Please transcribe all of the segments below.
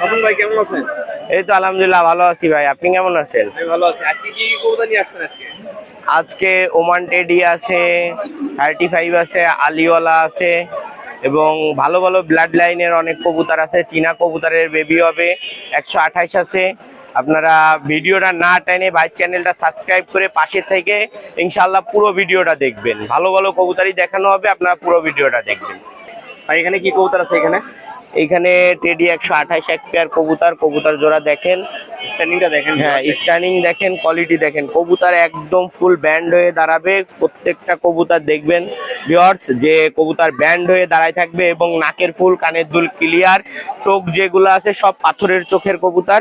হাসান ভাই কেমন আছেন? এই তো আলহামদুলিল্লাহ ভালো আছি ভাই। আপনি কেমন আছেন? ভালো আছি। আজকে কি কবুতর নিয়ে আসছেন আজকে? আজকে ওমান টেডি আছে থার্টি ফাইভ আছে আলিওয়ালা আছে এবং ভালো ভালো ব্লাড লাইনের অনেক কবুতর আছে। চীনা কবুতরের বেবি হবে একশো আঠাইশ আছে। আপনারা ভিডিওটা না টেনে ভাই চ্যানেলটা সাবস্ক্রাইব করে পাশে থেকে ইনশাল্লাহ পুরো ভিডিওটা দেখবেন। ভালো ভালো কবুতরই দেখানো হবে আপনারা পুরো ভিডিওটা দেখবেন। ভাই এখানে কি কবুতর আছে এখানে? এইখানে টেডি একশো আঠাইশ এক পেয়ার কবুতর কবুতর জোড়া দেখেন। স্ট্যান্ডিংটা দেখেন হ্যাঁ স্টার্নিং দেখেন কোয়ালিটি দেখেন। কবুতর একদম ফুল ব্যান্ড হয়ে দাঁড়াবে প্রত্যেকটা কবুতর দেখবেন। ভিউয়ার্স যে কবুতর ব্যান্ড হয়ে দাঁড়ায় থাকবে এবং নাকের ফুল কানের দুল ক্লিয়ার চোখ যেগুলো আছে সব পাথরের চোখের কবুতর।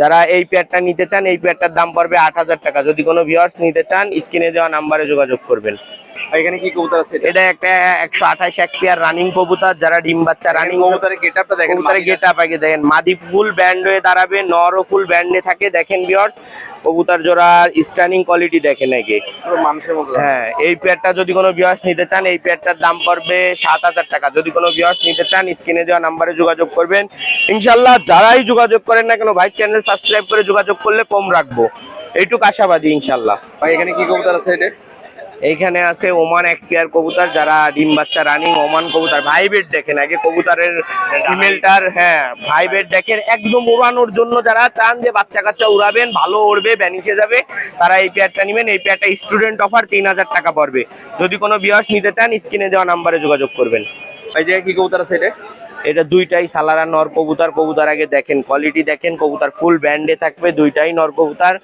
যারা এই পেয়ারটা নিতে চান এই পেয়ারটার দাম পড়বে আট হাজার টাকা। যদি কোনো ভিউয়ার্স নিতে চান স্ক্রিনে দেওয়া নাম্বারে যোগাযোগ করবেন। এখানে কি কবুতর আছে এটা? একটা একশো আঠাশ এক পেয়ার রানিং কবুতর যারা ডিম বাচ্চা রানিং কবুতরের গেটআপটা দেখেন কবুতরের গেট আপ আগে দেখেন। মাদি ফুল ব্যান্ড হয়ে দাঁড়াবে নরও ফুল ব্যান্ডে থাকে। দেখেন বিয়ার্স কবুতর জোড়ার স্টার্নিং কোয়ালিটি দেখেন আগে। পুরো মানুষের মতো হ্যাঁ এই পেয়ারটা যদি কোনো বিয়ার্স নিতে চান এই পেয়ারটার দাম পড়বে সাত হাজার টাকা। যদি কোনো বিয়ার্স নিতে চান স্ক্রিনে দেওয়া নাম্বারে যোগাযোগ করবেন। ইনশাল্লাহ যারাই যোগাযোগ করেন না কেন ভাই চ্যানেল সাবস্ক্রাইব করে যোগাযোগ করলে কম রাখব। এইটুকু আশাবাদী ইনশাল্লাহ ভাই এখানে কি কবুতর আছে এটা? এইখানে আছে ওমান এক পেয়ার কবুতর, যারা ডিম বাচ্চা রানিং ওমান কবুতর। ভাই বেড দেখেন আগে কবুতরের ফিমেলটার হ্যাঁ ভাই বেড দেখেন একদম উড়ানোর জন্য যারা চান যে বাচ্চা কাচ্চা উড়াবেন, ভালো উড়বে ব্যানিসে যাবে, তারা এই পেয়ারটা নেবেন। এই পেয়ারটা স্টুডেন্ট অফার তিন হাজার টাকা পড়বে। যদি কোনো বিয়াস নিতে চান স্ক্রিনে দেওয়া নাম্বারে যোগাযোগ করবেন। ভাই যে কি কবুতর আছে এটা? এটা দুইটাই সালারা নর কবুতর কবুতর আগে দেখেন কোয়ালিটি দেখেন কবুতর ফুল ব্যান্ডে থাকবে দুইটাই নর কবুতর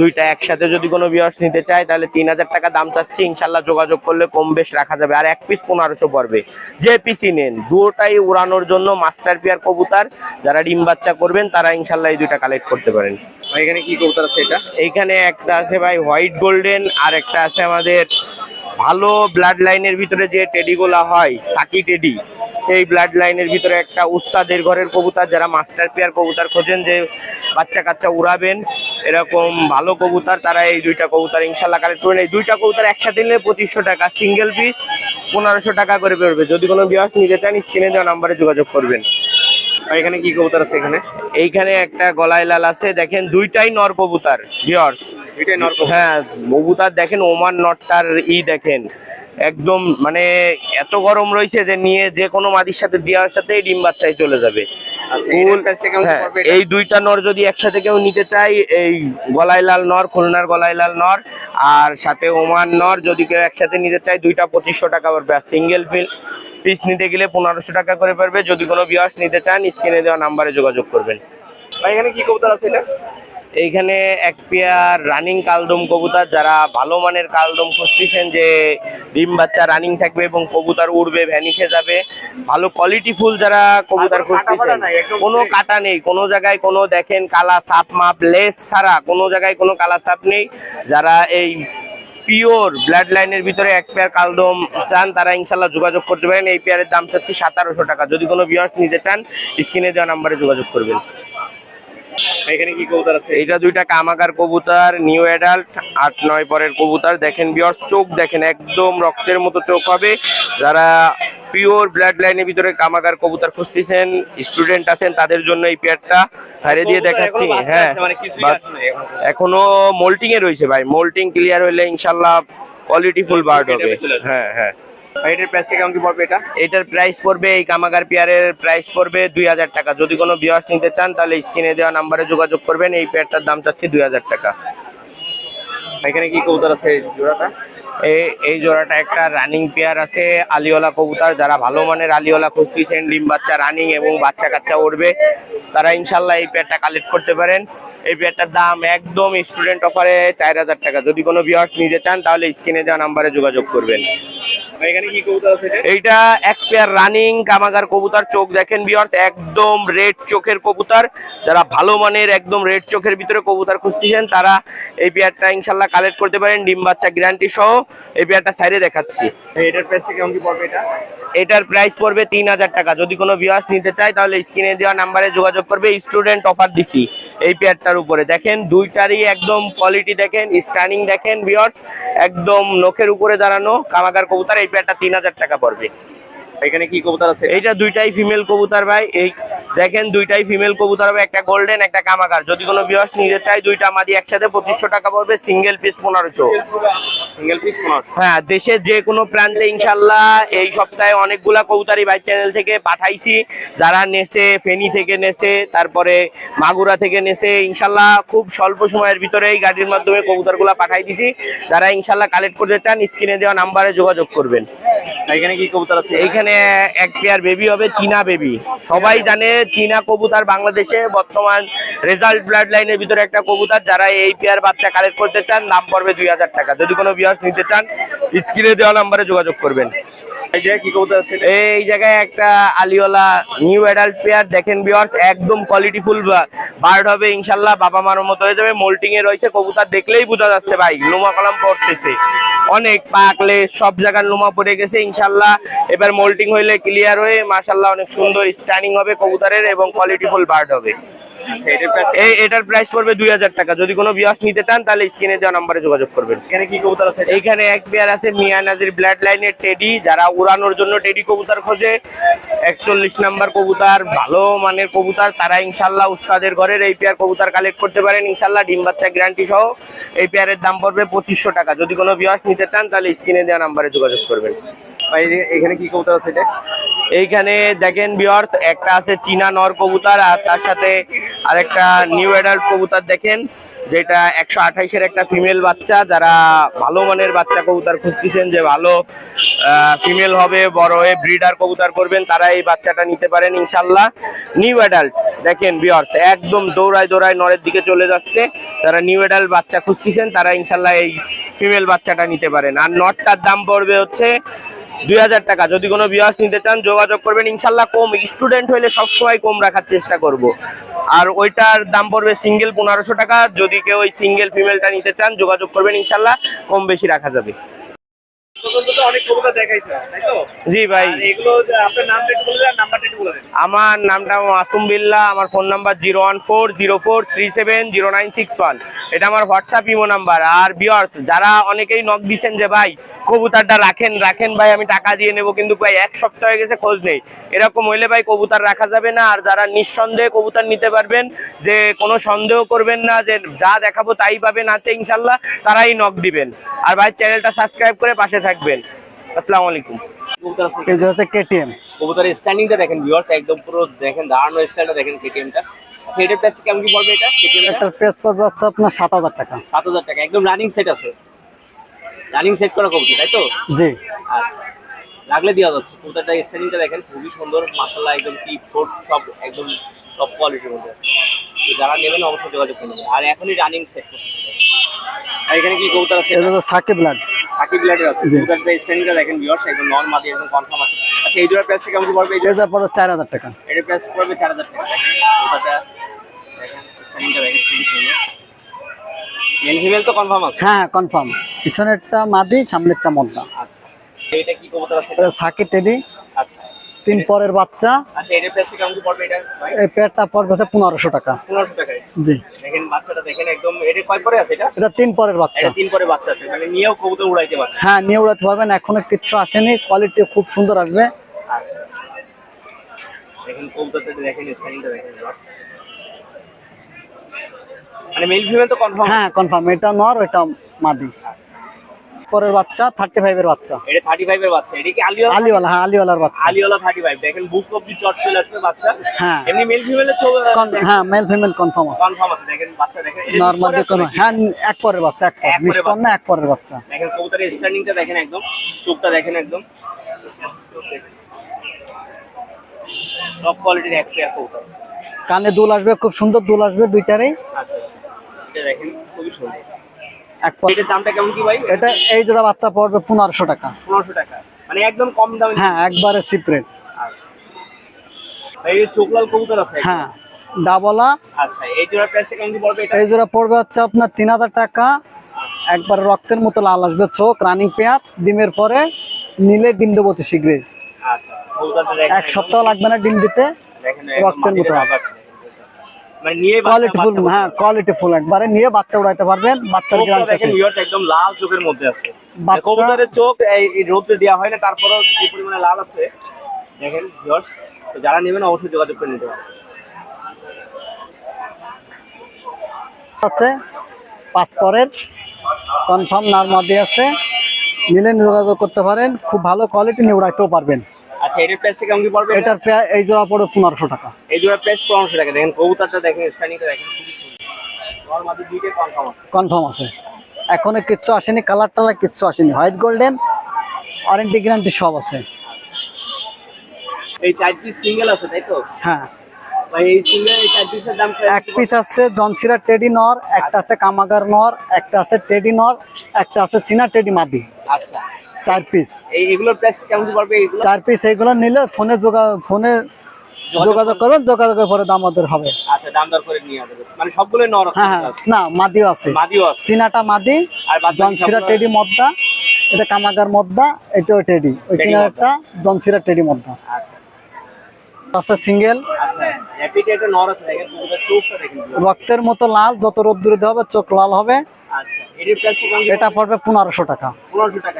দুইটা একসাথে যদি কোনো বিয়ার্স নিতে চায় তাহলে তিন হাজার টাকা দাম চাচ্ছি ইনশাল্লাহ যোগাযোগ করলে কম বেশ রাখা যাবে। আর এক পিস পনেরোশো পড়বে। যে পিসি নেন দুটাই উড়ানোর জন্য মাস্টার পিয়ার কবুতর যারা ডিম বাচ্চা করবেন তারা ইনশাল্লাহ এই দুইটা কালেক্ট করতে পারেন। এখানে কি কবুতর আছে এটা? এইখানে একটা আছে ভাই হোয়াইট গোল্ডেন আর একটা আছে আমাদের ভালো ব্লাড লাইনের ভিতরে যে টেডিগুলা হয় সাকি টেডি সেই ব্লাড লাইনের ভিতরে একটা উস্তাদের ঘরের কবুতর যারা মাস্টার পেয়ার কবুতর খোঁজেন যে বাচ্চা কাচ্চা উড়াবেন এরকম ভালো কবুতর তারা এই দুইটা কবুতর ইনশাল্লাহ কালেক্ট করবেন এই দুইটা কবুতর একসাথে নিলে পঁচিশশো টাকা সিঙ্গেল পিস পনেরোশো টাকা করে পড়বে। যদি কোনো বিয়াস নিতে চান স্ক্রিনে দেওয়া নাম্বারে যোগাযোগ করবেন। এখানে কি কবুতর আছে এখানে? এইখানে একটা গলায় লাল আছে। দেখেন দুইটাই নর কবুতর কবুতর। হ্যাঁ কবুতর দেখেন ওমান নটটার ই দেখেন। একদম মানে এত গরম রয়েছে যে নিয়ে যে কোনো মাদির সাথে দেওয়ার সাথে ডিম বাচ্চায় চলে যাবে। হ্যাঁ, এই দুইটা নর যদি একসাথে কেউ নিতে চাই এই গলায় লাল নর খুলনার গলায় লাল নর আর সাথে ওমান নর যদি কেউ একসাথে নিতে চায় দুইটা পঁচিশশো টাকা পড়বে আর সিঙ্গেল ফিল পিস নিতে গেলে পনেরোশো টাকা করে পারবে যদি কোনো বিয়াস নিতে চান স্ক্রিনে দেওয়া নাম্বারে যোগাযোগ করবেন। এখানে কি কবুতর আছে এটা? এইখানে এক পেয়ার রানিং কালদম কবুতর যারা ভালো মানের কালদম খুঁজতেছেন যে ডিম বাচ্চা রানিং থাকবে এবং কবুতর উড়বে ভ্যানিশে যাবে। ভালো কোয়ালিটি ফুল যারা কবুতর আর কোনো কাটা খুঁজতেছেন কোনো কাটা নেই কোনো জায়গায় কোনো দেখেন কালা সাপ মাপ লেস ছাড়া কোনো জায়গায় কোনো কালা সাপ নেই। যারা এই পিওর ব্লাড লাইনের ভিতরে এক পেয়ার কালদম চান তারা ইনশাল্লাহ যোগাযোগ করতে পারেন। এই পেয়ারের দাম চাচ্ছি সাতারোশো টাকা। যদি কোনো বিয়ার্স নিতে চান স্ক্রিনে দেওয়া নাম্বারে যোগাযোগ করবেন। এখানে কি কবুতর আছে? এইটা দুইটা কামাকার কবুতর নিউ অ্যাডাল্ট আট নয় পরের কবুতর। দেখেন বিয়র্স চোখ দেখেন একদম রক্তের মতো চোখ হবে। যারা পিওর ব্লাড লাইনের ভিতরে কামাকার কবুতর খুঁজতেছেন স্টুডেন্ট আছেন তাদের জন্য এই পেয়ারটা সাইডে দিয়ে দেখাচ্ছি। হ্যাঁ মানে এখনও। মোল্টিং এ রয়েছে ভাই। মোল্টিং ক্লিয়ার হইলে ইনশাল্লাহ কোয়ালিটি ফুল বার্ড হবে। হ্যাঁ হ্যাঁ। এটার প্রাইসটা কেমন কি পড়বে এটা? এটার প্রাইস পড়বে এই কামাগার পেয়ারের প্রাইস পড়বে দুই হাজার টাকা। যদি কোনো বিয়াস নিতে চান তাহলে স্ক্রিনে দেওয়া নাম্বারে যোগাযোগ করবেন। এই পেয়ারটার দাম চাচ্ছি দুই হাজার টাকা। এখানে কি কবুতর আছে জোড়াটা? এই এই জোড়াটা একটা রানিং পেয়ার আছে আলিওলা কবুতর। যারা ভালো মানের আলিওলা খুঁজতেছেন ডিম বাচ্চা রানিং এবং বাচ্চা কাচ্চা উঠবে তারা ইনশাল্লাহ এই পেয়ারটা কালেক্ট করতে পারেন। এই পেয়ারটার দাম একদম স্টুডেন্ট অফারে চার হাজার টাকা। যদি কোনো বিয়ার্স নিতে চান তাহলে স্ক্রিনে দেওয়া নাম্বারে যোগাযোগ করবেন। এইটা এক পেয়ার রানিং কামাগার কবুতর চোখ দেখেন বিয়ার্স একদম রেড চোখের কবুতর। যারা ভালো মানের একদম রেড চোখের ভিতরে কবুতর খুঁজতেছেন তারা এই পেয়ারটা ইনশাল্লাহ কালেক্ট করতে পারেন ডিম বাচ্চা গ্যারান্টি সহ এই পেয়ারটা সাইডে দেখাচ্ছি। এটার প্রাইসটা কেমন কি পড়বে এটা? এটার প্রাইস পড়বে তিন হাজার টাকা। যদি কোনো নিতে চায় তাহলে স্ক্রিনে দেওয়া নাম্বারে যোগাযোগ করবে স্টুডেন্ট অফার দিছি। এই পেয়ারটার উপরে। দেখেন দুইটারই একদম কোয়ালিটি দেখেন স্টানিং দেখেন বিয়ার্স একদম নখের উপরে দাঁড়ানো কামাগার কবুতর এই প্যাটটা তিন হাজার টাকা পড়বে। এখানে কি কবুতর আছে? এইটা দুইটাই ফিমেল কবুতর ভাই এই দেখেন দুইটাই ফিমেল কবুতর হবে একটা গোল্ডেন একটা কামাকার। যদি কোনো বিয়স নিতে চাই দুইটা মাদি একসাথে পঁচিশশো টাকা পড়বে সিঙ্গেল পিস পনেরোশো। সিঙ্গেল পিস পনেরোশো। হ্যাঁ দেশের যে কোনো প্রান্তে ইনশাল্লাহ এই সপ্তাহে অনেকগুলা কবুতারি বাইক চ্যানেল থেকে পাঠাইছি। যারা নেছে ফেনী থেকে নেছে তারপরে মাগুরা থেকে নেছে ইনশাল্লাহ খুব স্বল্প সময়ের ভিতরে এই গাড়ির মাধ্যমে কবুতরগুলা পাঠাই দিছি। যারা ইনশাল্লাহ কালেক্ট করতে চান স্ক্রিনে দেওয়া নাম্বারে যোগাযোগ করবেন। এখানে কি কবুতর আছে? এখানে এক পেয়ার বেবি হবে চীনা বেবি সবাই জানে চীনা কবুতর বাংলাদেশে বর্তমান রেজাল্ট ব্লাড লাইনের ভিতরে একটা কবুতর যারা এই পেয়ার বাচ্চা কালেক্ট করতে চান নাম পড়বে দুই হাজার টাকা। যদি কোনো বিয়ার্স নিতে চান স্ক্রিনে দেওয়া নাম্বারে যোগাযোগ করবেন। এই জায়গায় একটা আলিওলা নিউ অ্যাডাল্ট পেয়ার দেখেন বিয়ার্স একদম কোয়ালিটিফুল বার্ড হবে ইনশাল্লাহ, বাবা মার মতো হয়ে যাবে। মোল্টিং এ রয়েছে, কবুতর দেখলেই বোঝা যাচ্ছে ভাই, লোমা কলাম পড়তেছে। অনেক পাকলে সব জায়গার লোমা পড়ে গেছে ইনশাল্লাহ। এবার মোল্টিং হইলে ক্লিয়ার হয়ে মাশাল্লাহ অনেক সুন্দর স্ট্যান্ডিং হবে কবুতরের এবং কোয়ালিটিফুল বার্ড হবে। এই এটার প্রাইস পড়বে দুই হাজার টাকা। যদি কোনো বিয়াস নিতে চান তাহলে স্ক্রিনে দেওয়া নাম্বারে যোগাযোগ করবেন। এখানে কি কবুতর আছে? এইখানে এক পেয়ার আছে মিয়া নাজির ব্লাড লাইনের টেডি যারা উড়ানোর জন্য টেডি কবুতর খোঁজে একচল্লিশ নাম্বার কবুতর ভালো মানের কবুতর। তারা ইনশাল্লাহ উস্তাদের ঘরের এই পেয়ার কবুতর কালেক্ট করতে পারেন। ইনশাল্লাহ ডিম বাচ্চা গ্যারান্টি সহ এই পেয়ারের দাম পড়বে পঁচিশশো টাকা। যদি কোনো বিয়াস নিতে চান তাহলে স্ক্রিনে দেওয়া নাম্বারে যোগাযোগ করবেন। এখানে কি কবুতর আছে এটা? এইখানে দেখেন বিয়ার্স একটা আছে চীনা নর কবুতর আর তার সাথে আরেকটা নিউ অ্যাডাল্ট কবুতর দেখেন, যেটা একশো আঠাইশের একটা ফিমেল বাচ্চা। যারা ভালো মানের বাচ্চা কবুতর খুঁজতেছেন যে ভালো ফিমেল হবে, বড় হয়ে ব্রিডার কবুতর করবেন, তারা এই বাচ্চাটা নিতে পারেন ইনশাল্লাহ নিউ অ্যাডাল্ট দেখেন বিয়ার্স একদম দৌড়ায় দৌড়ায় নরের দিকে চলে যাচ্ছে। যারা নিউ অ্যাডাল্ট বাচ্চা খুঁজতেছেন, তারা ইনশাল্লাহ এই ফিমেল বাচ্চাটা নিতে পারেন। আর নটটার দাম পড়বে হচ্ছে দুই হাজার টাকা। যদি কোনো বিয়াস নিতে চান, যোগাযোগ করবেন। ইনশাল্লাহ কম স্টুডেন্ট হইলে সবসময় কম রাখার চেষ্টা করব। আর ওইটার দাম পড়বে সিঙ্গেল পনেরোশো টাকা। যদি কেউ ওই সিঙ্গেল ফিমেলটা নিতে চান, যোগাযোগ করবেন। ইনশাল্লাহ কম বেশি রাখা যাবে। জি ভাই। আমার নামটা মাসুম বিল্লাহ আমার phone number zero one four zero four three seven zero nine six one. এটা আমার হোয়াটসঅ্যাপ ইমো নাম্বার। আর বিয়ার্স যারা অনেকেই নক দিচ্ছেন যে ভাই কবুতরটা রাখেন রাখেন ভাই আমি টাকা দিয়ে নেব কিন্তু ভাই এক সপ্তাহ হয়ে গেছে খোঁজ নেই। এরকম হইলে ভাই কবুতর রাখা যাবে না। আর যারা নিঃসন্দেহে কবুতর নিতে পারবেন যে কোনো সন্দেহ করবেন না যে যা দেখাবো তাই পাবেন। হাতে ইনশাল্লাহ তারাই নক দিবেন। আর ভাই চ্যানেলটা সাবস্ক্রাইব করে পাশে থাকবেন। আসসালামু আলাইকুম। এই যে হচ্ছে কেটিএম কবুতরের স্ট্যান্ডিংটা দেখেন ভিউয়ার্স একদম পুরো দেখেন দাঁড়ানো স্টাইলটা দেখেন কেটিএমটা এটার প্রাইস কেমন কি পড়বে এটা? কেটিএমটা একটার প্রেস পড়বে হচ্ছে আপনার সাত হাজার টাকা। সাত হাজার টাকা একদম রানিং সেট আছে। রানিং সেট করা কবুতর তাই তো? জি। আর লাগলে দেওয়া যাচ্ছে। কবুতরটা স্ট্যান্ডিংটা দেখেন খুবই সুন্দর মাসাল্লাহ একদম কি ফোর্ট সব একদম টপ কোয়ালিটির মধ্যে আছে। তো যারা নেবেন অবশ্যই যোগাযোগ করবেন আর এখনই রানিং সেট করতেছে। আর এখানে কি কবুতর আছে? যে সাকিব ব্লাড থার্টি ব্লাডের আছে। জি। কবুতরটা স্ট্যান্ডিংটা দেখেন ভিউয়ার্স একদম নর্মালি একদম কনফার্ম আছে। আচ্ছা এই জোড়ার প্রাইসটা কেমন পড়বে? এই এই পড়বে চার হাজার টাকা। এটার প্রাইস পড়বে চার হাজার টাকা। দেখেন কলকাতা দেখেন খুবই সুন্দর। মেল ফিমেল তো কনফার্ম আছে? হ্যাঁ কনফার্ম পিছনেরটা মাদি সামনেরটা মদ্দা আচ্ছা। এইটা কি কবুতর আছে? এটা সাকিব টেডি। আচ্ছা। তিন পরের বাচ্চা। আচ্ছা কেমন কি পড়বে এই পনেরোশো টাকা। জি। এটা পরে তিন পরের বাচ্চা। পরে পারে হ্যাঁ নিয়ে উড়াতে পারবেন এখনও কিচ্ছু আসেনি কোয়ালিটি খুব সুন্দর আসবে। আচ্ছা দেখেন মানে মেল ফিমেল তো কনফার্ম হ্যাঁ কনফার্ম এটা নর মাদি। পরের বাচ্চা থার্টি ফাইভের বাচ্চা। এটা ফাইভের বাচ্চা। এটা কি আলিয়া আলিওয়ালা হ্যাঁ আলিওয়ালার বাচ্চা। দেখেন বুক চট চলে আসবে বাচ্চা। হ্যাঁ। এমনি মেল হ্যাঁ মেল ফিমেল কনফার্ম আছে। কনফার্ম আছে দেখেন বাচ্চা দেখেন এটা নর্মাল নিচ করে কোনো আছে। নাকি? হ্যাঁ এক পরের বাচ্চা এক পর নিষ্পন্ন এক পরের বাচ্চা। দেখেন কবুতরের স্ট্যান্ডিংটা দেখেন একদম চোখটা দেখেন একদম। টপ কোয়ালিটির এক পেয়ার কবুতর। কানে দুল আসবে খুব সুন্দর দুল আসবে দুইটারই। আচ্ছা এটা দেখেন খুবই সুন্দর। এক এটার দামটা কেমন কি ভাই? এটা এই জোড়া বাচ্চা পড়বে পনেরোশো টাকা। পনেরোশো টাকা। মানে একদম কম দামে হ্যাঁ একবারে সিপ্রেট এই চোখলাল কবুতর আছে হ্যাঁ ডাবলা। আচ্ছা এই জোড়ার প্রাইসটা কেমন কি পড়বে এটা? এই জোড়া পড়বে হচ্ছে আপনার তিন হাজার টাকা। একবার রক্তের মতো লাল আসবে চোখ রানিং পেয়ার ডিমের পরে নিলে ডিম দেবো শীঘ্রই। আচ্ছা এক সপ্তাহ লাগবে না ডিম দিতে। রক্তের মতো। হ্যাঁ, যারা অবশ্যই যোগাযোগ করে আছে নিলে যোগাযোগ করতে পারেন খুব ভালো কোয়ালিটি নিয়ে উড়াইতেও পারবেন। আচ্ছা এটার প্রাইসটা কেমন কি পড়বে এটার এই জোড়া পড়বে পনেরোশো টাকা। এই জোড়া প্রাইস পনেরোশো টাকা। দেখেন কবুতরটা দেখেন স্ট্যান্ডিংটা দেখেন খুবই সুন্দর। কনফার্ম আছে। কনফার্ম আছে। এখনও কিচ্ছু আসেনি কালার টালার কিচ্ছু আসেনি। হোয়াইট গোল্ডেন ওয়ারেন্টি গ্যারান্টি সব আছে। এই চার পিস সিঙ্গেল আছে তাই তো? হ্যাঁ। এক পিস আছে জনসিরা টেডি নর একটা আছে কামাগার নর একটা আছে টেডি নর একটা আছে চীনা টেডি মাদি। আচ্ছা। চার পিস এইগুলোর প্রাইস কেমন পড়বে এইগুলো চার পিস এইগুলো নিলে ফোনে যোগা ফোনে যোগাযোগ করবেন যোগাযোগের পরে দাম ওদের হবে। আচ্ছা দাম দর করে নিয়ে আসবে মানে সবগুলো নরম। হ্যাঁ হ্যাঁ না মাদিও আছে। মাদিও আছে। চীনাটা মাদি আর জনসিরা টেডি মদ্দা এটা কামাগার মদ্দা এটাও টেডি। ওই একটা কিনারটা জনসিরা টেডি মদ্দা। আচ্ছা। চোখটা সিঙ্গেল। রক্তের মতো লাল যত রোদ দূরে হবে চোখ লাল হবে। এটা পড়বে পনেরোশো টাকা।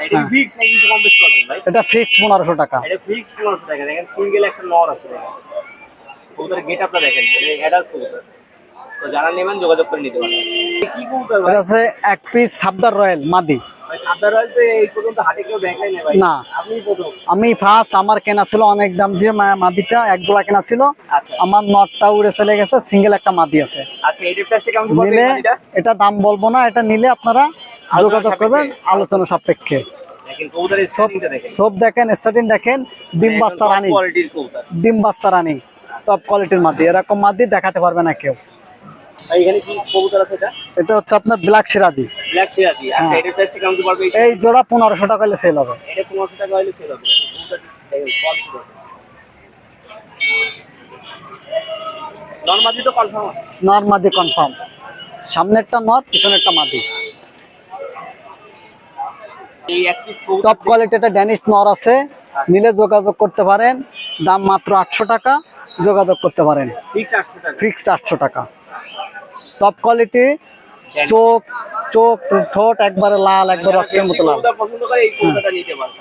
এটা হ্যাঁ। ফিক্সড পনেরোশো টাকা। এটা ফিক্স পনেরোশো টাকা। দেখেন সিঙ্গেল একটা নর আছে দেখেন। গেট আপটা দেখেন অ্যাডাল্ট কবুতর। তো যারা নেবেন যোগাযোগ করে নিতে পারেন কি কবুতর ভাই? এটা আছে এক পিস সাবদার রয়্যাল মাদি। ভাই সাদা রয়েছে এই পর্যন্ত হাটে কেউ দেখায় না ভাই। না। আপনি প্রথম। আমি ফার্স্ট আমার কেনা ছিল অনেক দাম দিয়ে মাদিটা এক জোড়া কেনা ছিল। আচ্ছা। আমার নটটা উড়ে চলে গেছে সিঙ্গেল একটা মাদি আছে। আচ্ছা নিলে এটা দাম বলব না এটা নিলে আপনারা আলোচনা যোগাযোগ করবেন আলোচনা সাপেক্ষে। দেখেন সব দেখেন। স্টার্টিং দেখেন ডিম বাচ্চা রানি ডিম বাচ্চা রানি টপ কোয়ালিটির মাদি। এরকম মাদি দেখাতে পারবে না কেউ। এখানে কি কবুতর আছে এটা? এটা হচ্ছে আপনার ব্ল্যাক সিরাজি। ব্ল্যাক সিরাজি। আচ্ছা হ্যাঁ। এটার প্রাইসটা কেমন পড়বে এই জোড়া টাকা হলে সেল হবে। এটা পনেরোশো টাকা হলে সেল হবে। কবুতর দেখেন কোয়ালিটি দেখেন নর্মালি তো কনফার্ম নর কনফার্ম সামনেরটা নর পিছনেরটা মাদি। এই এক পিস কবুতর টপ কোয়ালিটিটা ড্যানিশ নর আছে। নিলে যোগাযোগ করতে পারেন। দাম মাত্র আটশো টাকা যোগাযোগ করতে পারেন। ফিক্সড আটশো টাকা। টপ কোয়ালিটি চোখ চোখ ঠোঁট একবারে লাল একবার রক্তের মতো লাল। পছন্দ করে এই কবুতরটা নিতে পারবে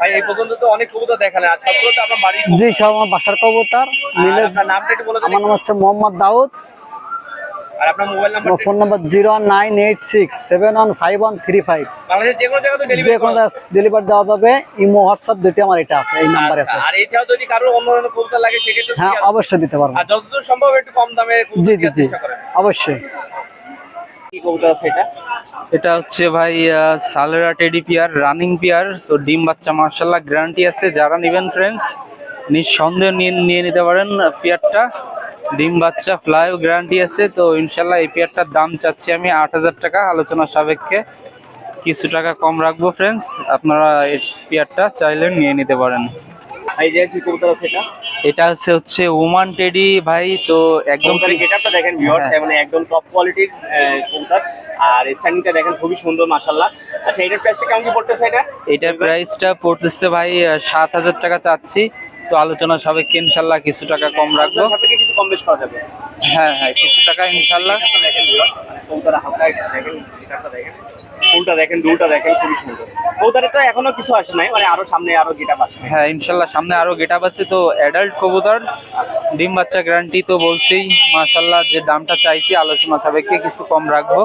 ভাই এই পর্যন্ত তো অনেক কবুতর দেখালেন আর সবগুলো তো আপনার বাড়ির জি সব আমার বাসার কবুতর নিলে নামটা একটু বলে আমার নাম হচ্ছে মোহাম্মদ দাউদ। আর আপনার mobile number phone number zero nine eight six seven one five one three five. বাংলাদেশের যে কোনো জায়গাতে যে কোনো ডেলিভারি দেওয়া যাবে। ইমো হোয়াটসঅ্যাপ দুটি আমার এটা আছে এই নাম্বার আছে। আর এছাড়াও যদি কারোর অন্য অন্য কবুতর লাগে সেক্ষেত্রে হ্যাঁ অবশ্যই দিতে পারব। আর যতদূর সম্ভব একটু কম দামে জি জি জি। অবশ্যই। কি কবুতর আছে এটা? এটা হচ্ছে ভাই সালেরা টেডি পিয়ার রানিং পিয়ার। তো ডিম বাচ্চা মার্শাল্লাহ গ্যারান্টি আছে। যারা নেবেন ফ্রেন্ডস নিঃসন্দেহ নিয়ে নিয়ে নিতে পারেন পিয়ারটা। ডিম বাচ্চা ফ্লাইও গ্যারান্টি আছে তো ইনশাল্লাহ এই পেয়ারটার দাম চাচ্ছি আমি আট হাজার টাকা। আলোচনা সাপেক্ষে কিছু টাকা কম রাখব ফ্রেন্ডস আপনারা এই পেয়ারটা চাইলে নিয়ে নিতে পারেন। এটা? হচ্ছে হচ্ছে ওমান টেডি ভাই তো একদম গেটআপটা দেখেন ভিউয়ার্স হ্যাঁ। মানে একদম টপ কোয়ালিটির কবুতর। আর স্ট্যান্ডিংটা দেখেন খুবই সুন্দর মাশাআল্লাহ। আচ্ছা এটার প্রাইসটা কেমন কি পড়তেছে এটা? এটার প্রাইসটা পড়তেছে ভাই সাত হাজার টাকা চাচ্ছি। তো আলোচনা সাপেক্ষে ইনশাল্লাহ কিছু টাকা কম রাখব। কিছু কম বেশ করা যাবে। হ্যাঁ হ্যাঁ কিছু টাকা ইনশাল্লাহ। গেটআপটা দেখেন ভিউয়ার্স মানে কবুতর হালকা একটু দেখেন গেটআপটা দেখেন। ফুলটা দেখেন দুলটা দেখেন খুবই সুন্দর। কবুতরে তো এখনও কিছু আসে নাই মানে আরও সামনে আরও গেটআপ আসবে। হ্যাঁ ইনশাল্লাহ সামনে আরও গেট আছে। তো অ্যাডাল্ট কবুতর ডিম বাচ্চা গ্যারান্টি তো বলছেই। মাশাল্লাহ যে দামটা চাইছি আলোচনা কিছু কম রাখব।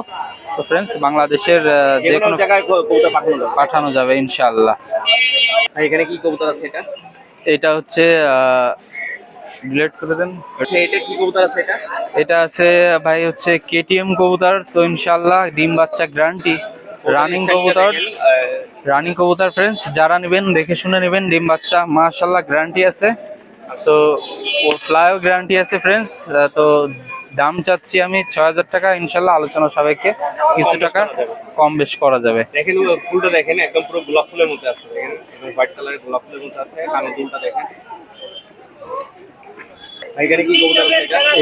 তো ফ্রেন্ডস বাংলাদেশের যে কোনো কোনো জায়গায় কবুতর পাঠানো যাবে। ইনশাল্লাহ। এখানে কি কবুতর আছে এটা? এটা হচ্ছে ডিলেট করে দেন। আচ্ছা এটা কি কবুতর আছে এটা? এটা আছে ভাই হচ্ছে কেটিএম কবুতর। তো ইনশাআল্লাহ ডিম বাচ্চা গ্যারান্টি রানিং কবুতর। রানিং কবুতর ফ্রেন্ডস যারা নেবেন দেখে শুনে নেবেন ডিম বাচ্চা মাশাআল্লাহ গ্যারান্টি আছে। তো ফ্লাইও গ্যারান্টি আছে ফ্রেন্ডস তো দাম চাচ্ছি আমি ছয় হাজার টাকা। ইনশাল্লাহ আলোচনা সাপেক্ষে কিছু টাকা কম বেশ করা যাবে। দেখেন ফুলটা দেখেন, একদম পুরো গোলাপ ফুলের মধ্যে আছে। হোয়াইট কালারের গোলাপ ফুলের মধ্যে আছে, কানের দুলটা দেখেন আর এখানে কি কবুতর আছে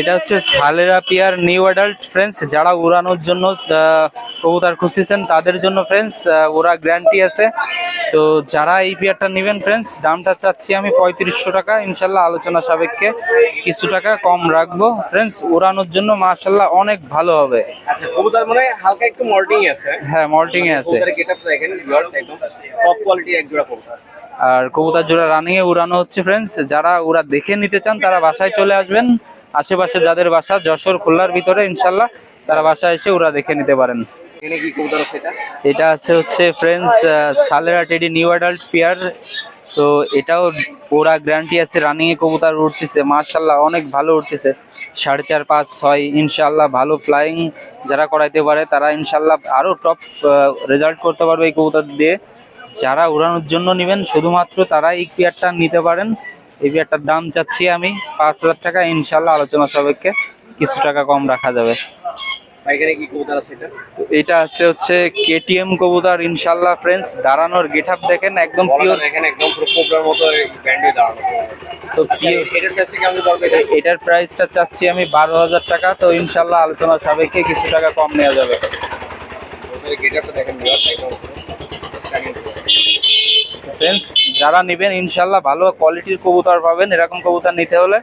এটা? হচ্ছে সালেরা পিয়ার নিউ অ্যাডাল্ট ফ্রেন্ডস যারা উড়ানোর জন্য কবুতর খুঁজতেছেন তাদের জন্য ফ্রেন্ডস ওরা গ্যারান্টি আছে। তো যারা এই পিয়ারটা নেবেন ফ্রেন্ডস দামটা চাচ্ছি আমি পঁয়ত্রিশশো টাকা। ইনশাল্লাহ আলোচনা সাপেক্ষে কিছু টাকা কম রাখব। ফ্রেন্ডস উড়ানোর জন্য মাশাল্লাহ অনেক ভালো হবে। আচ্ছা কবুতর মানে হালকা একটু মল্টিং আছে। হ্যাঁ মল্টিং এ আছে। কবুতরের গেটআপ দেখেন ভিউয়ার্স একদম টপ কোয়ালিটির এক জোড়া কবুতর। আর কবুতর জোড়া রানিং এ উড়ানো হচ্ছে ফ্রেন্ডস যারা ওরা দেখে নিতে চান তারা বাসায় চলে আসবেন। আশেপাশে যাদের বাসা যশোর খুলনার ভিতরে ইনশাল্লাহ তারা বাসায় এসে ওরা দেখে নিতে পারেন। এটা? আছে হচ্ছে ফ্রেন্ডস সালেরা টেডি নিউ অ্যাডাল্ট পেয়ার। তো এটাও ওরা গ্যারান্টি আছে রানিং এ কবুতর উঠতেছে মার্শাল্লাহ অনেক ভালো উঠতেছে সাড়ে চার পাঁচ ছয় ইনশাল্লাহ ভালো ফ্লাইং যারা করাইতে পারে তারা ইনশাল্লাহ আরও টপ রেজাল্ট করতে পারবে এই কবুতর দিয়ে। যারা উড়ানোর জন্য নেবেন শুধুমাত্র তারা এই পেয়ারটা নিতে পারেন। এই পেয়ারটার দাম চাচ্ছি আমি পাঁচ হাজার টাকা। ইনশাল্লাহ আলোচনা সাপেক্ষে কিছু টাকা কম রাখা যাবে। এটা? আছে হচ্ছে কেটিএম কবুতর ইনশাল্লাহ ফ্রেন্ডস দাঁড়ানোর গেট আপ দেখেন একদম পিওর এখানে একদম পুরো কোবরার মতো ব্যান্ডে দাঁড়ানো। তো আচ্ছা এটার প্রাইসটা চাচ্ছি আমি বারো হাজার টাকা। তো ইনশাল্লাহ আলোচনা সাপেক্ষে কিছু টাকা কম নেওয়া যাবে। ওদের গেটআপটা দেখেন। ফ্রেন্ডস যারা নেবেন ইনশাল্লাহ ভালো কোয়ালিটির কবুতর পাবেন। এরকম কবুতর নিতে হলে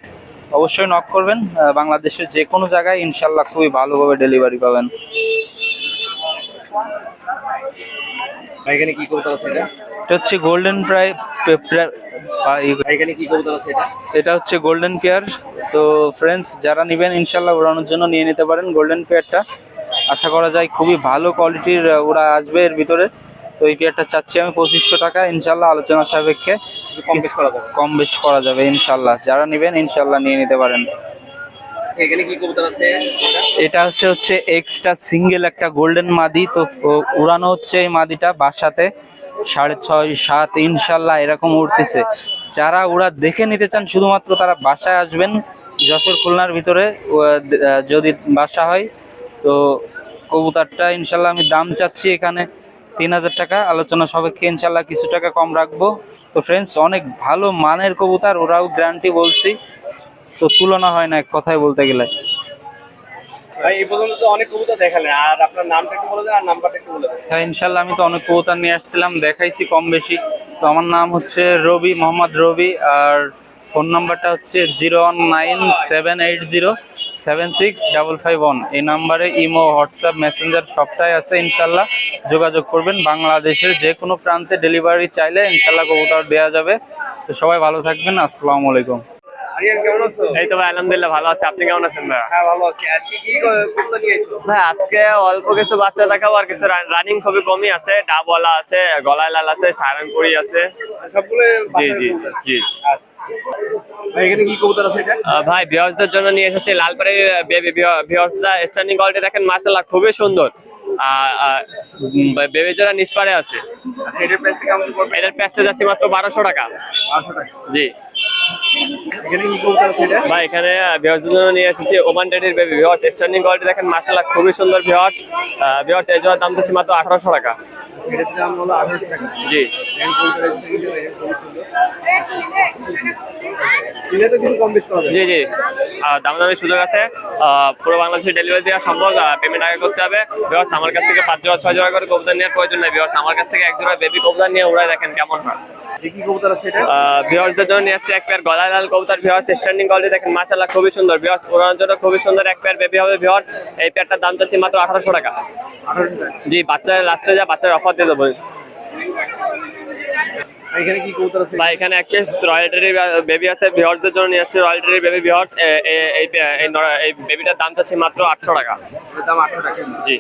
অবশ্যই নক করবেন। বাংলাদেশের যে কোনো জায়গায় ইনশাল্লাহ খুবই ভালোভাবে ডেলিভারি পাবেন। এখানে কি কবুতর আছে এটা? এটা হচ্ছে গোল্ডেন প্রাই ভাই এখানে কি কবুতর আছে এটা? এটা হচ্ছে গোল্ডেন পেয়ার তো ফ্রেন্ডস যারা নেবেন ইনশাল্লাহ ওড়ানোর জন্য নিয়ে নিতে পারেন গোল্ডেন পেয়ারটা আশা করা যায় খুবই ভালো কোয়ালিটির ওরা আসবে এর ভিতরে। তো এই পেয়ারটা চাচ্ছি আমি পঁচিশশো টাকা ইনশাল্লাহ আলোচনা সাপেক্ষে কম বেশ করা যাবে। কম বেশ করা যাবে ইনশাল্লাহ। যারা নেবেন ইনশাল্লাহ নিয়ে নিতে পারেন। এখানে কি কবুতর আছে? এটা এটা হচ্ছে হচ্ছে এক্সট্রা সিঙ্গেল একটা গোল্ডেন মাদি তো উড়ানো হচ্ছে এই মাদিটা বাসাতে। সাড়ে ছয় সাত ইনশাল্লাহ এরকম উঠতেছে যারা ওরা দেখে নিতে চান শুধুমাত্র তারা বাসায় আসবেন যশোর খুলনার ভিতরে যদি বাসা হয় তো কবুতরটা ইনশাল্লাহ আমি দাম চাচ্ছি এখানে তিন হাজার টাকা আলোচনা সাপেক্ষে ইনশাল্লাহ কিছু টাকা কম রাখব। তো ফ্রেন্ডস অনেক ভালো মানের কবুতর ওরাও গ্যারান্টি বলছি। তো তুলনা হয় না এক কথায় বলতে গেলে। ইনশাল্লাহ আমি তো অনেক কবুতর নিয়ে আসছিলাম দেখাইছি কম বেশি। তো আমার নাম হচ্ছে রবি মোহাম্মদ রবি। আর ফোন নাম্বারটা হচ্ছে zero one nine seven eight zero. Seven six double five one এই নাম্বারে ইমো, হোয়াটসঅ্যাপ, মেসেঞ্জার সবটাই আছে, ইনশাল্লাহ। যোগাযোগ করবেন বাংলাদেশের যে কোনো প্রান্তে ডেলিভারি চাইলে ইনশাল্লাহ কবুতর দেওয়া যাবে। তো সবাই ভালো থাকবেন, আসসালামু আলাইকুম। এই তো ভাই আলহামদুলিল্লাহ ভালো আছে। আপনি কেমন আছেন ভাই? হ্যাঁ আছি। আজকে কি কবুতর নিয়ে এসো? ভাই আজকে অল্প কিছু বাচ্চা দেখাবো আর কিছু রানিং খুবই কমই আছে। ডাবওয়ালা আছে গলায় লাল আছে সারানপুরি আছে। জি জি জি। আচ্ছা। ভাই জন্য নিয়ে এসেছি লালপাড়ির স্ট্যান্ডিং কোয়ালিটি দেখেন মার্শাল্লাহ খুবই সুন্দর। বেবি নিষ্পারে আছে। আচ্ছা, এটার প্যাচটা যাচ্ছে মাত্র বারোশো টাকা। জি। ভাই এখানে জন্য নিয়ে এসেছি ওমান টেডির বেবি স্ট্যান্ডিং কোয়ালিটি দেখেন খুবই সুন্দর এই দাম মাত্র আঠারোশো টাকা। এটার দাম হলো 800 টাকা। জি। জি দামাদামি সুযোগ আছে। পুরো বাংলাদেশে ডেলিভারি দেওয়া সম্ভব পেমেন্ট আগে করতে হবে। আমার কাছ থেকে পাঁচ জোড়া ছয় জোড়া করে কবুতর নেওয়ার প্রয়োজন নেই। আমার কাছ থেকে এক জোড়া বেবি কবুতর নিয়ে উড়াই দেখেন কেমন হয়। ভিওর্সদের জন্য নিয়ে আসছে এক পেয়ার গলায় লাল কবুতর। ভিওর্স স্ট্যান্ডিং কোয়ালিটি দেখেন মাশাআল্লাহ খুবই সুন্দর। ভিওর্স ওড়ানোর জন্য খুবই সুন্দর এক পেয়ার বেবি হবে ভিওর্স এই পেয়ারটার দাম চাচ্ছি মাত্র আঠারোশো টাকা। 800 টাকা। জি বাচ্চা লাস্টে যা বাচ্চার অফার দিয়ে দেবো। এখানে কি কবুতর আছে? বা এখানে এক পিস রয়্যালটির বেবি আছে ভিওর্সদের জন্য নিয়ে আসছে রয়্যালটির বেবি এই এই এই বেবিটার দাম চাচ্ছি মাত্র আটশো টাকা। এটার দাম 800 টাকা। জি।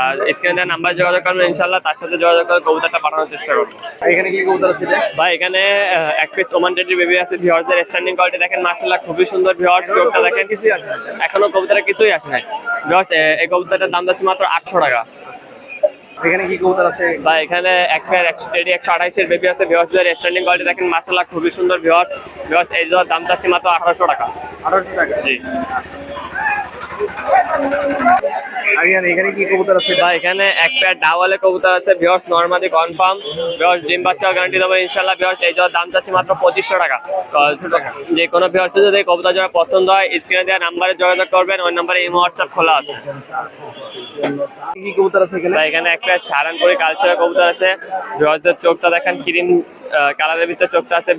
আর স্ক্রিনে নাম্বার যোগাযোগ করবেন ইনশাল্লাহ তার সাথে যোগাযোগ করে কবুতরটা পাঠানোর চেষ্টা করব। এখানে কি কবুতর আছে ভাই এখানে এক পিস ওমান টেডি বেবি আছে ভিওর্সের স্ট্যান্ডিং কোয়ালিটি দেখেন মাশাআল্লাহ খুবই সুন্দর ভিওর্স চোখটা দেখেন। কিছুই আছে এখনও কবুতরে কিছুই আসে নাই। ভিওর্স এই কবুতরটার দাম যাচ্ছে মাত্র আটশো টাকা। এখানে কি কবুতর আছে? বা এখানে এক পেয়ার একশো টেডি একশো আঠাইশের বেবি আছে। ভিওর্সদের স্ট্যান্ডিং কোয়ালিটি দেখেন মাশাআল্লাহ খুবই সুন্দর ভিওর্স ভিওর্স এই জন্য দাম চাচ্ছি মাত্র আঠারোশো টাকা। আঠারোশো টাকা। জি। আরিয়ান এখানে কি কবুতর আছে? এটা এখানে এক পেয়ার ডাওয়ালে কবুতর আছে। ভিওর্স নর্মালি কনফার্ম ভিওর্স ডিম বাচ্চা গ্যারান্টি দেবো ইনশাল্লাহ ভিওর্স এই জন্য দাম চাচ্ছি মাত্র পঁচিশশো টাকা। টাকা। যে কোনো ভিওর্স যদি কবুতর যারা পছন্দ হয় স্ক্রিনে দেওয়া নাম্বারে যোগাযোগ করবেন। ওই নাম্বারে ইমো হোয়াটসঅ্যাপ খোলা আছে। কি কবুতর আছে এখানে? সারানপুরি কালচার কবুতর আছে। চোখটা দেখেন ক্রিম কালারের ভিতরে চোখটা আছে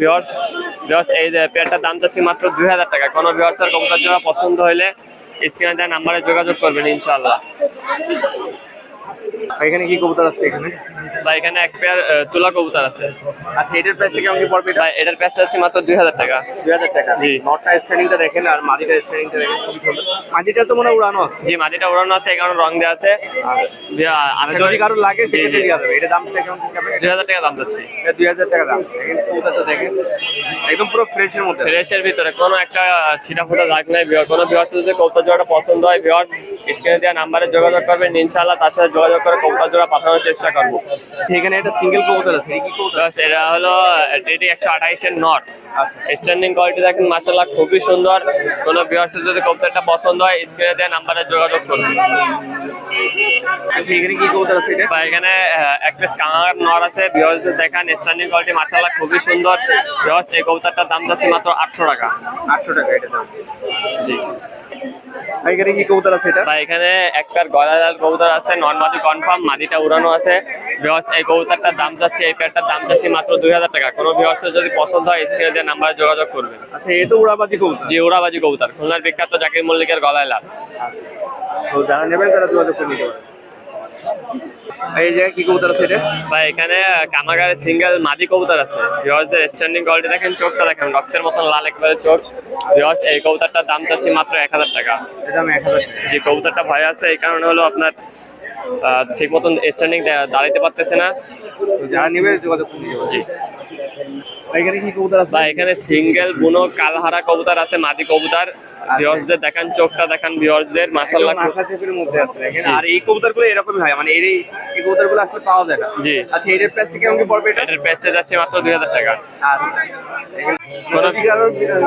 এই পেয়ারটার দাম চাচ্ছি মাত্র দুই হাজার টাকা। কোনো ভিওর্সের কবুতর যারা পছন্দ হলে স্ক্রিনে দেওয়া নাম্বারে যোগাযোগ করবেন ইনশাল্লাহ এখানে কি কবুতর আছে এখানে? বা এখানে এক পেয়ার তুলা কবুতর আছে। আচ্ছা এটার প্রাইসটা কেমন কি পড়বে ভাই এটার প্রাইসটা হচ্ছে মাত্র দুই হাজার টাকা। দুই হাজার টাকা। জি। নটটা স্ট্যান্ডিংটা দেখেন আর মাদিটা স্ট্যান্ডিংটা দেখেন খুবই সুন্দর। মাদিটা তো মনে উড়ানো আছে। জি উড়ানো আছে রং আছে। আর যদি কারও লাগে সেক্ষেত্রে জি। এটা দামটা কেমন কি যাবে দুই হাজার টাকা দাম যাচ্ছে। এটা দুই হাজার টাকা দাম। কবুতরটা দেখেন। একদম পুরো ফ্রেশের মধ্যে। ফ্রেশের ভিতরে। কোনো একটা ছিটা ফোটা দাগ নাই কোনো বিয়ার যদি কৌতা জোড়াটা পছন্দ হয় বিয়ার স্ক্রিনে দেওয়া নাম্বারে যোগাযোগ করবেন ইনশাআল্লাহ তার সাথে যোগাযোগ করে কৌতা জোড়া পাঠানোর চেষ্টা করব। এখানে একটা সিঙ্গেল কবুতর আছে কবুতর? এটা হলো টিটি একশো আঠাইশের নট। আচ্ছা। স্ট্যান্ডিং কোয়ালিটি দেখেন মাসাল্লাহ খুবই সুন্দর। কোনো বিয়ার্সের যদি কৌতাটা পছন্দ হয় স্ক্রিনে দেওয়া নাম্বারে যোগাযোগ করবেন আচ্ছা এখানে কি কবুতর আছে এটা? এখানে একটা কাঙার নর আছে। বিয়ার্স দেখান স্ট্যান্ডিং কোয়ালিটি মাসাল্লাহ খুবই সুন্দর। বিয়ার্স এই কৌতাটার দাম যাচ্ছে মাত্র আটশো টাকা। আটশো টাকা এটা দাম। আর এখানে কি কবুতর আছে এটা? এখানে একটার গলালাল কবুতর আছে নর্মালি কনফার্ম মাদিটা উড়ানো আছে। বিহস এই কবুতরটার দাম যাচ্ছে এই পেয়ারটার দাম যাচ্ছে মাত্র দুই হাজার টাকা। কোনো বিহসের যদি পছন্দ হয় স্ক্রিনে যে নাম্বারে যোগাযোগ করবেন। আচ্ছা এ তো উড়াবাজি কবুতর। জি উড়াবাজি কবুতর। খুলনার বিখ্যাত জাকির মল্লিকের গলায় লাল। তো যারা নেবেন তারা যোগাযোগ করে নিতে পারেন। এই জায়গায় কি কবুতর আছে এটা? এখানে কামাগারে সিঙ্গেল মাদি কবুতর আছে। বিহসদের স্ট্যান্ডিং কোয়ালিটি দেখেন চোখটা দেখেন রক্তের মতন লাল একবারে চোখ। বিহস এই কবুতরটার দাম চাচ্ছি মাত্র এক হাজার টাকা। এটা এক হাজার যে কবুতরটা ভয় আছে এই কারণে হলো আপনার ঠিক মতন স্ট্যান্ডিং দাঁড়াইতে পারতেছে না। যারা নেবে যোগাযোগ জি। এখানে কি কবুতর আছে? বা এখানে সিঙ্গেল বুনো কালহারা কবুতর আছে মাদি কবুতর। ভিউয়ার্সদের দেখান চোখটা দেখান ভিউয়ার্সদের মাশাআল্লাহ মাথা চেপের মধ্যে আছে। আর এই কবুতরগুলো এরকমই হয় মানে এর এই এই কবুতরগুলো আসলে পাওয়া যায় না। জি। আচ্ছা এর প্রাইস কেমন কি পড়বে এটা? এটার প্রাইসটা যাচ্ছে মাত্র দুই হাজার টাকা। আচ্ছা। যদি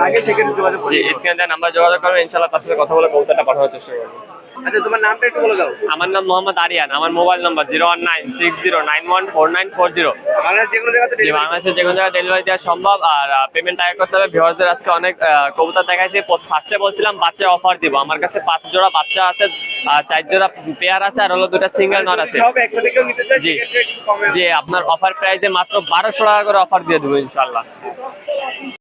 লাগে যোগাযোগ করে জি স্ক্যান দেওয়া নাম্বার যোগাযোগ করবেন ইনশাআল্লাহ তার সাথে কথা বলে কবুতরটা পাঠানোর চেষ্টা করব। আচ্ছা তোমার নামটা একটু বলে দাও। আমার নাম মোহাম্মদ আরিয়ান আমার mobile number zero one nine six zero nine one four nine four zero বাংলাদেশের যে কোনো জায়গায় ডেলিভারি দেওয়া সম্ভব। আর পেমেন্ট আগে করতে হবে। ভিউয়ার্সদের আজকে অনেক কবুতর দেখাইছে। ফার্স্টে বলছিলাম বাচ্চা অফার দিব। আমার কাছে পাঁচ জোড়া বাচ্চা আছে আর চার জোড়া পেয়ার আছে আর হলো দুটা সিঙ্গেল নট আছে। জি। যে আপনার অফার প্রাইসে মাত্র বারোশো টাকা করে অফার দিয়ে দেবো ইনশাল্লাহ